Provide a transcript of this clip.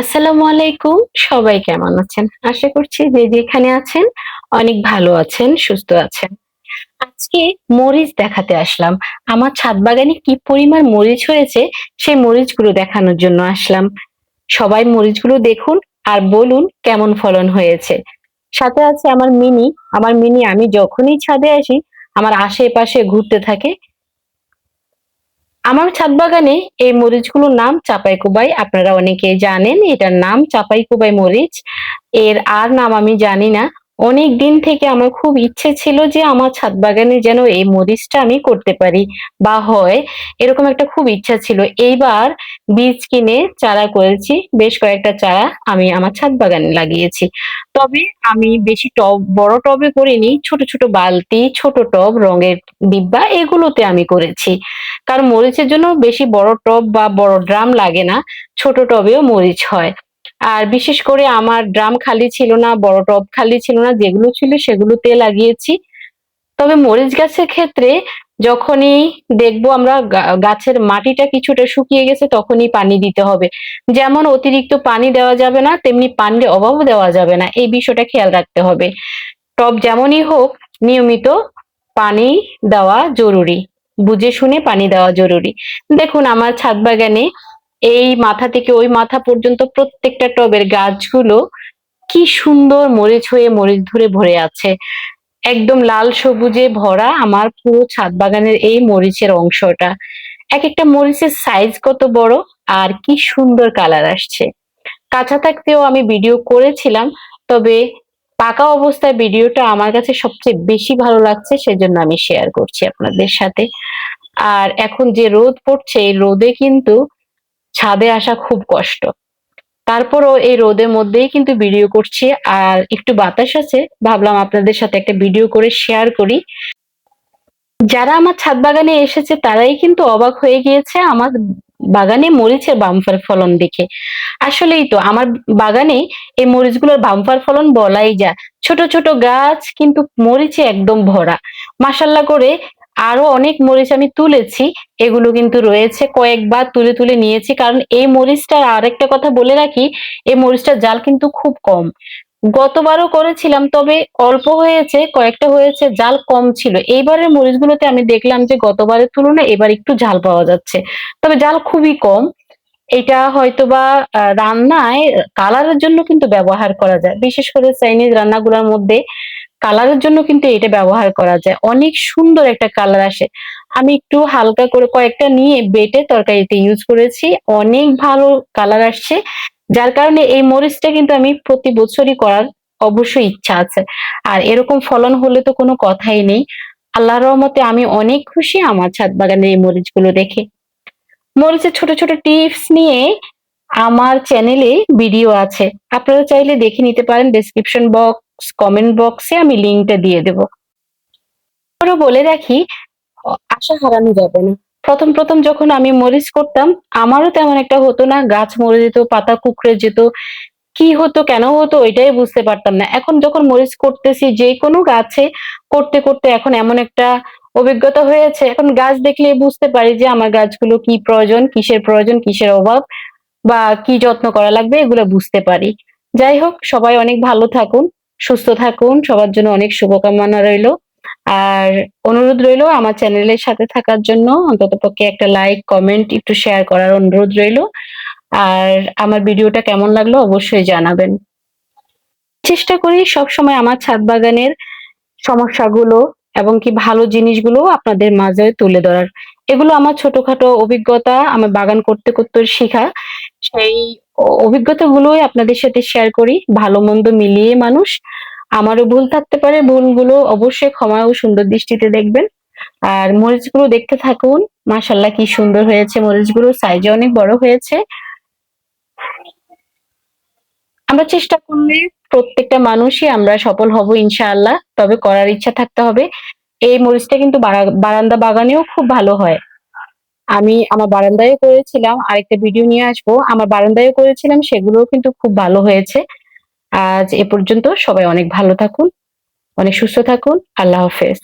আসসালামু আলাইকুম, সবাই কেমন আছেন? আশা করছি যে যেখানে আছেন অনেক ভালো আছেন, সুস্থ আছেন। আজকে মরিচ দেখাতে আসলাম। আমার ছাদ বাগানে কি পরিমাণ মরিচ হয়েছে সেই মরিচগুলো দেখানোর জন্য আসলাম। সবাই মরিচগুলো দেখুন আর বলুন কেমন ফলন হয়েছে। সাথে আছে আমার মিনি। আমার মিনি, আমি যখনই ছাদে আসি, আমার আশেপাশে ঘুরতে থাকে আমার ছাদ বাগানে এই মরিচগুলোর নাম চাপাই কুবাই। আপনারা অনেকে জানেন এটার নাম চাপাই কুবাই মরিচ। এর আর নাম আমি জানি না। অনেক দিন থেকে আমার খুব ইচ্ছে ছিল যে আমার ছাদ বাগানে যেন এই মরিচটা আমি করতে পারি বা হয়, এরকম একটা খুব ইচ্ছা ছিল। এইবার বীজ কিনে চারা করেছি, বেশ কয়েকটা চারা আমি আমার ছাদ বাগানে লাগিয়েছি। তবে আমি বেশি টব, বড় টবে করিনি, ছোট ছোট বালতি, ছোট টব, রঙের ডিব্বা এগুলোতে আমি করেছি। কারণ মরিচের জন্য বেশি বড় টব বা বড় ড্রাম লাগে না, ছোট টবেও মরিচ হয়। আর বিশেষ করে আমার ড্রাম খালি ছিল না, বড় টব খালি ছিল না, যেগুলো ছিল সেগুলোতে লাগিয়েছি। তবে মরিচ গাছের ক্ষেত্রে যখনই দেখব আমরা গাছের মাটিটা কিছুটা শুকিয়ে গেছে, তখনই পানি দিতে হবে। যেমন অতিরিক্ত পানি দেওয়া যাবে না, তেমনি পানির অভাবও দেওয়া যাবে না। এই বিষয়টা খেয়াল রাখতে হবে। টব যেমনই হোক, নিয়মিত পানি দেওয়া জরুরি। বুঝে শুনে পানি দেওয়া জরুরি। দেখুন, আমার ছাদ বাগানে এই মাথা থেকে ওই মাথা পর্যন্ত প্রত্যেকটা টবের গাছগুলো কি সুন্দর মরিচ হয়ে মরিচ ধরে ভরে আছে। একদম লাল সবুজে ভরা আমার পুরো ছাদ বাগানের এই মরিচের অংশটা। এক একটা মরিচের সাইজ কত বড় আর কি সুন্দর কালার আসছে। কাঁচা থাকতেও আমি ভিডিও করেছিলাম, তবে পাকা অবস্থায় ভিডিওটা আমার কাছে সবচেয়ে বেশি ভালো লাগছে, সেজন্য আমি শেয়ার করছি আপনাদের সাথে। আর এখন যে রোদ পড়ছে, এই রোদে কিন্তু ছাদে আসা খুব কষ্ট। তারপরও এই রোদের মধ্যেই কিন্তু ভিডিও করছি আর একটু বাতাস আছে, ভাবলাম আপনাদের সাথে একটা ভিডিও করে শেয়ার করি। যারা আমার ছাদ বাগানে এসেছে তারাই কিন্তু অবাক হয়ে গিয়েছে আমার বাগানে মরিচের বাম্পার ফলন দেখে। আসলেই তো, আমার বাগানে এই মরিচগুলোর বাম্পার ফলন বলাই যায়। ছোট ছোট গাছ কিন্তু মরিচে একদম ভরা। মাসাল্লা করে আরও অনেক মরিচ আমি তুলেছি, এগুলো কিন্তু রয়েছে, কয়েকবার তুলে তুলে নিয়েছি, কারণ এই মরিচটার আরেকটা কথা বলে রাখি, এই মরিচটার জাল কিন্তু খুব কম। গতবারও করেছিলাম, তবে অল্প হয়েছে, কয়েকটা হয়েছে, জাল কম ছিল। এইবারের মরিচগুলোতে আমি দেখলাম যে গতবারের তুলনায় এবার একটু ঝাল পাওয়া যাচ্ছে। তবে জাল খুবই কম। এটা হয়তোবা রান্নায়, কালারের জন্য কিন্তু ব্যবহার করা যায়। বিশেষ করে চাইনিজ রান্নাগুলোর মধ্যে কালারের জন্য কিন্তু এটা ব্যবহার করা যায়। অনেক সুন্দর একটা কালার আসে। আমি একটু হালকা করে কয়েকটা নিয়ে বেটে তরকারিতে ইউজ করেছি। অনেক ভালো কালার আসছে। যার কারণে এই মরিচটা কিন্তু আমি প্রতি বছরই করার অবশ্যই ইচ্ছা আছে। আর এরকম ফলন হলে তো কোনো কথাই নেই। আল্লাহর রহমতে আমি অনেক খুশি আমার ছাদ বাগানের এই মরিচগুলো দেখে। মরিচের ছোট ছোট টিপস নিয়ে আমার চ্যানেলে ভিডিও আছে। আপনারা চাইলে দেখে নিতে পারেন ডেসক্রিপশন বক্স কমেন্ট বক্সে আমি লিঙ্কটা দিয়ে দেব। আরও বলে রাখি, আশা হারানো যাবে না। প্রথম প্রথম যখন আমি মরিচ করতাম, আমারও তেমন একটা হতো না, গাছ মরে যেত, পাতা কুকড়ে যেত, কি হতো, কেন হতো, ওইটাই বুঝতে পারতাম না। এখন যখন মরিচ করতেছি, যে কোনো গাছে করতে করতে এখন এমন একটা অভিজ্ঞতা হয়েছে। এখন গাছ দেখলে বুঝতে পারি যে আমার গাছগুলো কি প্রয়োজন, কিসের প্রয়োজন, কিসের অভাব, বা কি যত্ন করা লাগবে, এগুলো বুঝতে পারি। যাই হোক, সবাই অনেক ভালো থাকুন। সুস্থ থাকুন, সবার জন্য অনেক শুভকামনা রইল। আর অনুরোধ রইল আমার চ্যানেলের সাথে থাকার জন্য, অন্তত পক্ষে একটা লাইক কমেন্ট একটু শেয়ার করার অনুরোধ রইল। আর আমার ভিডিওটা কেমন লাগল অবশ্যই জানাবেন। চেষ্টা করি সব সময় আমার ছাদ বাগানের সমস্যাগুলো এবং কি ভালো জিনিসগুলো আপনাদের মাঝে তুলে ধরার। এগুলো আমার ছোটখাটো অভিজ্ঞতা, আমার বাগান করতে করতে শেখা। সেই অভিজ্ঞতাগুলোই আপনাদের সাথে শেয়ার করি। ভালো মন্দ মিলিয়ে মানুষ। আমারও ভুল থাকতে পারে, ভুলগুলো অবশ্যই ক্ষমা ও সুন্দর দৃষ্টিতে দেখবেন। আর মরিচগুলো দেখতে থাকুন। মাসাল্লাহ কি সুন্দর হয়েছে। মরিচগুলো সাইজে অনেক বড় হয়েছে। আমরা চেষ্টা করলে প্রত্যেকটা মানুষই আমরা সফল হব ইনশাআল্লাহ। তবে করার ইচ্ছা থাকতে হবে। এই মরিচটা কিন্তু বারান্দা বাগানেও খুব ভালো হয়। আমি আমার বারান্দায় করেছিলাম, আরেকটা ভিডিও নিয়ে আসব। আমার বারান্দায় করেছিলাম, সেগুলোও কিন্তু খুব ভালো হয়েছে। আজ এ পর্যন্ত সবাই অনেক ভালো থাকুন, অনেক সুস্থ থাকুন। আল্লাহ হাফেজ।